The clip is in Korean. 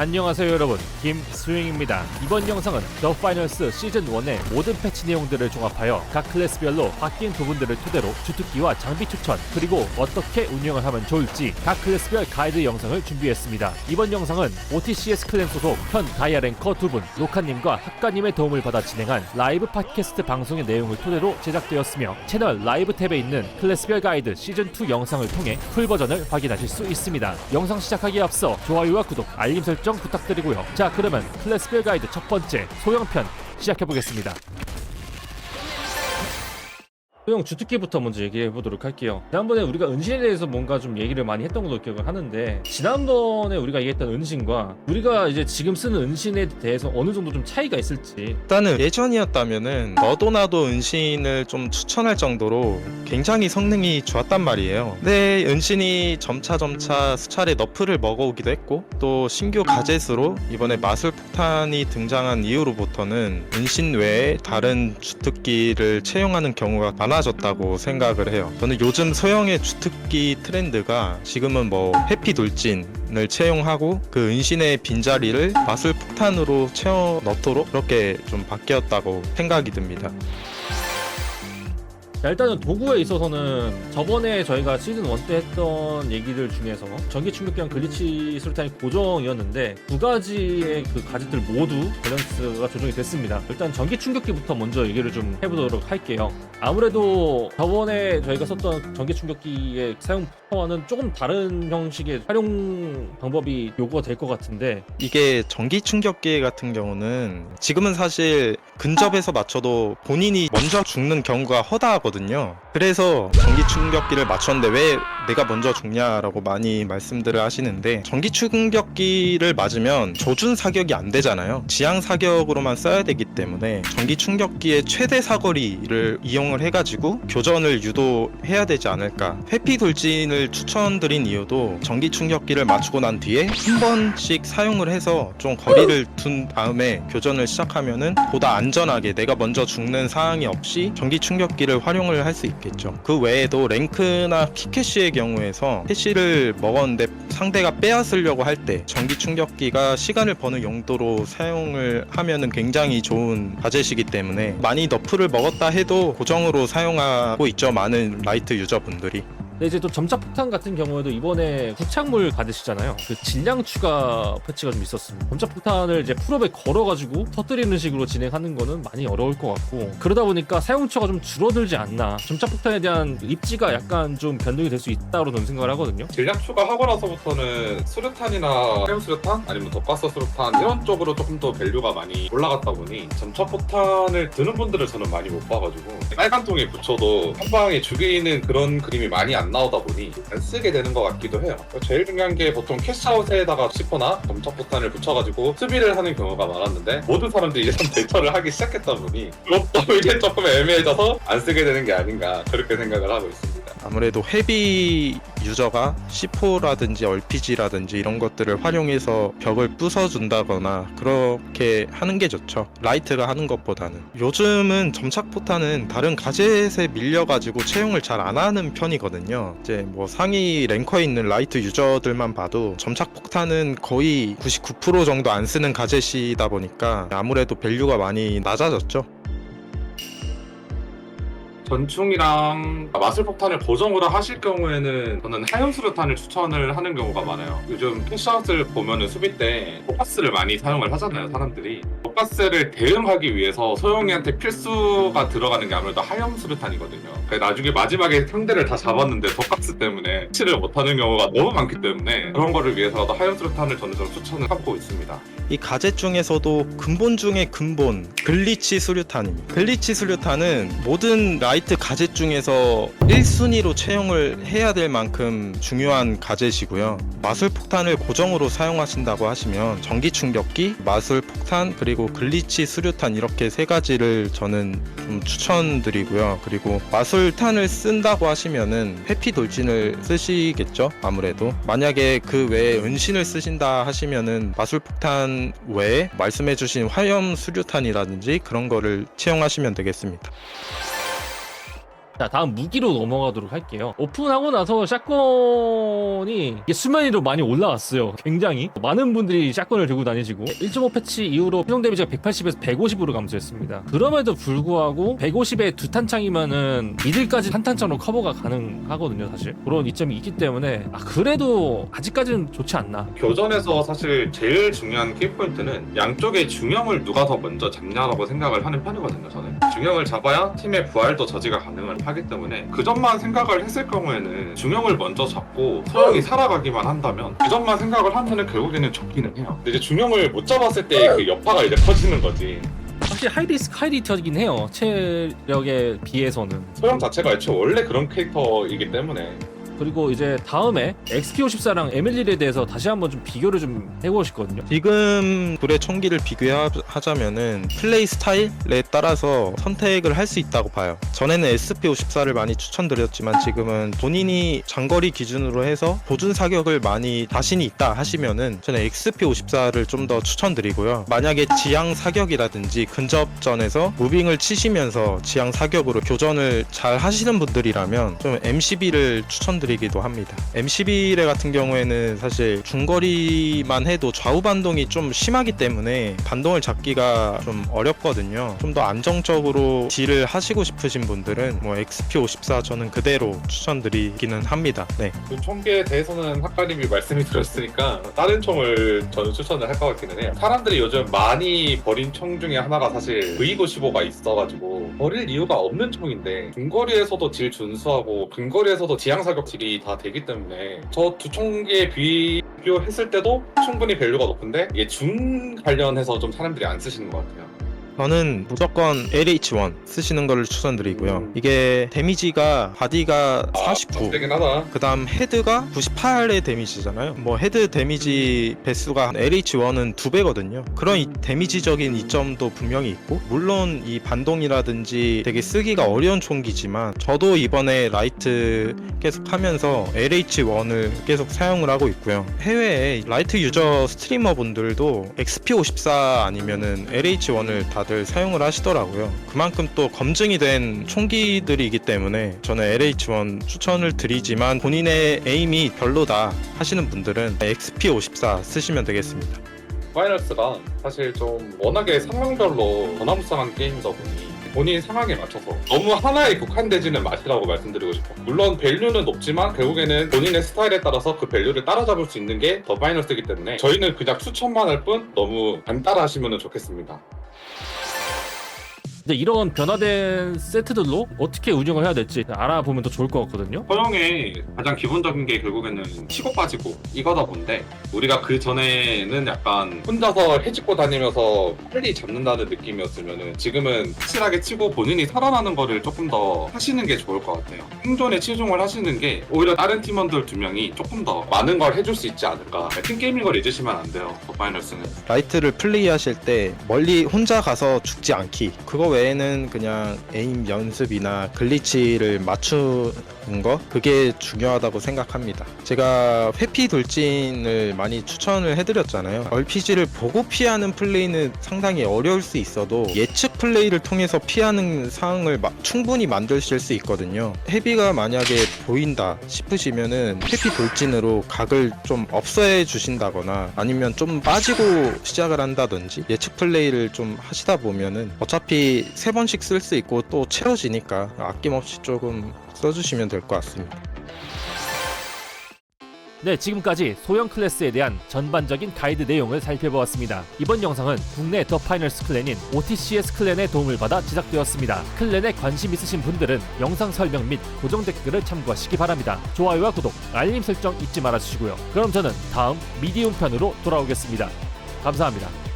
안녕하세요 여러분. 김수영입니다. 이번 영상은 더 파이널스 시즌 1의 모든 패치 내용들을 종합하여 각 클래스별로 바뀐 부분들을 토대로 주특기와 장비 추천 그리고 어떻게 운영을 하면 좋을지 각 클래스별 가이드 영상을 준비했습니다. 이번 영상은 OTCS 클랜 소속 현 다이아 랭커 두분 로카님과 학가님의 도움을 받아 진행한 라이브 팟캐스트 방송의 내용을 토대로 제작되었으며 채널 라이브 탭에 있는 클래스별 가이드 시즌 2 영상을 통해 풀 버전을 확인하실 수 있습니다. 영상 시작하기에 앞서 좋아요와 구독 알림 설정 부탁드리고요. 자 그러면 클래스별 가이드 첫 번째 소형편 시작해 보겠습니다 소형 주특기부터 먼저 얘기해 보도록 할게요. 지난번에 우리가 은신에 대해서 뭔가 좀 얘기를 많이 했던 걸로 기억을 하는데 지난번에 우리가 얘기했던 은신과 우리가 이제 지금 쓰는 은신에 대해서 어느 정도 좀 차이가 있을지 일단은 예전이었다면은 너도 나도 은신을 좀 추천할 정도로 굉장히 성능이 좋았단 말이에요. 근데 은신이 점차 점차 수차례 너프를 먹어오기도 했고 또 신규 가젯으로 이번에 마술 폭탄이 등장한 이후로부터는 은신 외에 다른 주특기를 채용하는 경우가 많아 졌다고 생각을 해요. 저는 요즘 소형의 주특기 트렌드가 지금은 뭐 해피 돌진을 채용하고 그 은신의 빈자리를 마술 폭탄으로 채워 넣도록 그렇게 좀 바뀌었다고 생각이 듭니다. 자, 일단은 도구에 있어서는 저번에 저희가 시즌 1 때 했던 얘기들 중에서 전기 충격기랑 글리치 수류탄이 고정이었는데 두 가지의 그 가지들 모두 밸런스가 조정이 됐습니다. 일단 전기 충격기부터 먼저 얘기를 좀 해보도록 할게요. 아무래도 저번에 저희가 썼던 전기 충격기의 사용 파워는 조금 다른 형식의 활용 방법이 요구가 될 것 같은데 이게 전기 충격기 같은 경우는 지금은 사실 근접해서 맞춰도 본인이 먼저 죽는 경우가 허다하거든요. 그래서 전기 충격기를 맞췄는데 왜 내가 먼저 죽냐라고 많이 말씀들을 하시는데 전기 충격기를 맞으면 조준 사격이 안 되잖아요. 지향 사격으로만 써야 되기 때문에 전기 충격기의 최대 사거리를 이용을 해가지고 교전을 유도해야 되지 않을까. 회피 돌진을 추천드린 이유도 전기 충격기를 맞추고 난 뒤에 한 번씩 사용을 해서 좀 거리를 둔 다음에 교전을 시작하면은 보다 안전하게 내가 먼저 죽는 상황이 없이 전기 충격기를 활용을 할 수 있겠죠. 그 외에도 랭크나 키캐시의 경우에서 캐시를 먹었는데 상대가 빼앗으려고 할 때 전기 충격기가 시간을 버는 용도로 사용을 하면은 굉장히 좋은 가젯이기 때문에 많이 너프를 먹었다 해도 고정으로 사용하고 있죠. 많은 라이트 유저분들이. 근데 이제 또 점착 폭탄 같은 경우에도 이번에 구착물 가드시잖아요. 그 질량 추가 패치가 좀 있었습니다. 점착 폭탄을 이제 풀업에 걸어가지고 터뜨리는 식으로 진행하는 거는 많이 어려울 것 같고 그러다 보니까 사용처가 좀 줄어들지 않나. 점착 폭탄에 대한 입지가 약간 좀 변동이 될 수 있다고 저는 생각을 하거든요. 질량 추가하고 나서부터는 수류탄이나 해운 수류탄 아니면 독가스 수류탄 이런 쪽으로 조금 더 밸류가 많이 올라갔다 보니 점차 포탄을 드는 분들을 저는 많이 못 봐가지고 빨간 통에 붙여도 한 방에 죽이는 그런 그림이 많이 안 나오다 보니 안 쓰게 되는 것 같기도 해요. 제일 중요한 게 보통 캐시아웃에다가 시퍼나 점차 포탄을 붙여가지고 수비를 하는 경우가 많았는데 모든 사람들이 이제 좀 대처를 하기 시작했다 보니 그것도 이게 조금 애매해져서 안 쓰게 되는 게 아닌가 그렇게 생각을 하고 있습니다. 아무래도 헤비 유저가 C4라든지 RPG라든지 이런 것들을 활용해서 벽을 부숴준다거나 그렇게 하는 게 좋죠. 라이트가 하는 것보다는. 요즘은 점착포탄은 다른 가젯에 밀려가지고 채용을 잘 안 하는 편이거든요. 이제 뭐 상위 랭커에 있는 라이트 유저들만 봐도 점착폭탄은 거의 99% 정도 안 쓰는 가젯이다 보니까 아무래도 밸류가 많이 낮아졌죠. 전충이랑 마술 폭탄을 고정으로 하실 경우에는 저는 하염 수류탄을 추천을 하는 경우가 많아요. 요즘 캐시아웃을 보면은 수비 때 포커스를 많이 사용을 하잖아요, 사람들이. 포커스를 대응하기 위해서 소영이한테 필수가 들어가는 게 아무래도 하염 수류탄이거든요. 나중에 마지막에 상대를 다 잡았는데 독가스 때문에 치를 못하는 경우가 너무 많기 때문에 그런 거를 위해서도 하염 수류탄을 저는 좀 추천을 하고 있습니다. 이 가젯 중에서도 근본 중의 근본 글리치 수류탄입니다. 글리치 수류탄은 모든 라이 트 가젯 중에서 1순위로 채용을 해야 될 만큼 중요한 가젯이고요. 마술 폭탄을 고정으로 사용하신다고 하시면 전기 충격기, 마술 폭탄, 그리고 글리치 수류탄 이렇게 세 가지를 저는 좀 추천드리고요. 그리고 마술탄을 쓴다고 하시면은 회피 돌진을 쓰시겠죠. 아무래도 만약에 그 외에 은신을 쓰신다 하시면은 마술 폭탄 외에 말씀해주신 화염 수류탄이라든지 그런 거를 채용하시면 되겠습니다. 자 다음 무기로 넘어가도록 할게요. 오픈하고 나서 샷건이 수면 위로 많이 올라왔어요. 굉장히. 많은 분들이 샷건을 들고 다니시고. 1.5 패치 이후로 피용 데미지가 180에서 150으로 감소했습니다. 그럼에도 불구하고 150에 두 탄창이면은 미들까지 한 탄창으로 커버가 가능하거든요 사실. 그런 이점이 있기 때문에 아 그래도 아직까지는 좋지 않나. 교전에서 사실 제일 중요한 키포인트는 양쪽의 중형을 누가 더 먼저 잡냐라고 생각을 하는 편이거든요 저는. 중형을 잡아야 팀의 부활도 저지가 가능을 하기 때문에 그 점만 생각을 했을 경우에는 중형을 먼저 잡고 소형이 살아가기만 한다면 그 점만 생각을 하면은 결국에는 적기는 해요. 근데 이제 중형을 못 잡았을 때 그 여파가 이제 커지는 거지. 확실히 하이리스크 하이리터이긴 해요. 체력에 비해서는. 소형 자체가 애초에 원래 그런 캐릭터이기 때문에 그리고 이제 다음에 XP54랑 에밀리에 대해서 다시 한번 좀 비교를 좀 해보고 싶거든요. 지금 둘의 총기를 비교하자면은 플레이 스타일에 따라서 선택을 할 수 있다고 봐요. 전에는 SP54를 많이 추천드렸지만 지금은 본인이 장거리 기준으로 해서 보준 사격을 많이 자신이 있다 하시면은 저는 XP54를 좀 더 추천드리고요. 만약에 지향 사격이라든지 근접전에서 무빙을 치시면서 지향 사격으로 교전을 잘 하시는 분들이라면 좀 M12를 추천드리 기도 합니다. M11의 같은 경우에는 사실 중거리만 해도 좌우 반동이 좀 심하기 때문에 반동을 잡기가 좀 어렵거든요. 좀 더 안정적으로 딜을 하시고 싶으신 분들은 뭐 XP54 저는 그대로 추천드리기는 합니다. 네. 그 총기에 대해서는 학과님이 말씀이 드렸으니까 다른 총을 저는 추천을 할 것 같기는 해요. 사람들이 요즘 많이 버린 총 중에 하나가 사실 V95가 있어가지고 버릴 이유가 없는 총인데 중거리에서도 딜 준수하고 근거리에서도 지향 사격 딜이 다 되기 때문에 저 두 총기에 비교했을 때도 충분히 밸류가 높은데 이게 중 관련해서 좀 사람들이 안 쓰시는 것 같아요. 저는 무조건 LH1 쓰시는 거를 추천드리고요. 음. 이게 데미지가 바디가 49. 세긴 하다. 그 다음 헤드가 98의 데미지잖아요. 뭐 헤드 데미지 배수가 LH1은 두 배거든요. 그런 이 데미지적인 이점도 분명히 있고, 물론 이 반동이라든지 되게 쓰기가 어려운 총기지만, 저도 이번에 라이트 계속 하면서 LH1을 계속 사용을 하고 있고요. 해외에 라이트 유저 스트리머 분들도 XP54 아니면은 LH1을 다들 사용을 하시더라고요. 그만큼 또 검증이 된 총기들이기 때문에 저는 LH1 추천을 드리지만 본인의 에임이 별로다 하시는 분들은 XP54 쓰시면 되겠습니다. 파이널스가 사실 좀 워낙에 상황별로 전화무쌍한 게임이다 보니 본인 상황에 맞춰서 너무 하나에 국한되지는 마시라고 말씀드리고 싶어. 물론 밸류는 높지만 결국에는 본인의 스타일에 따라서 그 밸류를 따라잡을 수 있는 게 더 파이널스이기 때문에 저희는 그냥 추천만 할 뿐 너무 안 따라하시면 좋겠습니다. 근데 이런 변화된 세트들로 어떻게 운영을 해야 될지 알아보면 더 좋을 것 같거든요. 허용의 가장 기본적인 게 결국에는 치고 빠지고 이거다 본데 우리가 그 전에는 약간 혼자서 해집고 다니면서 빨리 잡는다는 느낌이었으면은 지금은 확실하게 치고 본인이 살아나는 거를 조금 더 하시는 게 좋을 것 같아요. 생존에 치중을 하시는 게 오히려 다른 팀원들 두 명이 조금 더 많은 걸 해줄 수 있지 않을까. 팀 게이밍 걸 잊으시면 안 돼요. 더 파이널스는. 라이트를 플레이하실 때 멀리 혼자 가서 죽지 않기. 그거 외에는 그냥 에임 연습이나 글리치를 맞추는 거 그게 중요하다고 생각합니다. 제가 회피 돌진을 많이 추천을 해드렸잖아요. RPG를 보고 피하는 플레이는 상당히 어려울 수 있어도 예측 플레이를 통해서 피하는 상황을 마- 충분히 만드실 수 있거든요. 헤비가 만약에 보인다 싶으시면은 회피 돌진으로 각을 좀 없애 주신다거나 아니면 좀 빠지고 시작을 한다든지 예측 플레이를 좀 하시다 보면은 어차피 세 번씩 쓸 수 있고 또 채워지니까 아낌없이 조금 써주시면 될 것 같습니다. 네, 지금까지 소형 클래스에 대한 전반적인 가이드 내용을 살펴보았습니다. 이번 영상은 국내 더 파이널스 클랜인 OTCS 클랜의 도움을 받아 제작되었습니다. 클랜에 관심 있으신 분들은 영상 설명 및 고정 댓글을 참고하시기 바랍니다. 좋아요와 구독, 알림 설정 잊지 말아주시고요. 그럼 저는 다음 미디움 편으로 돌아오겠습니다. 감사합니다.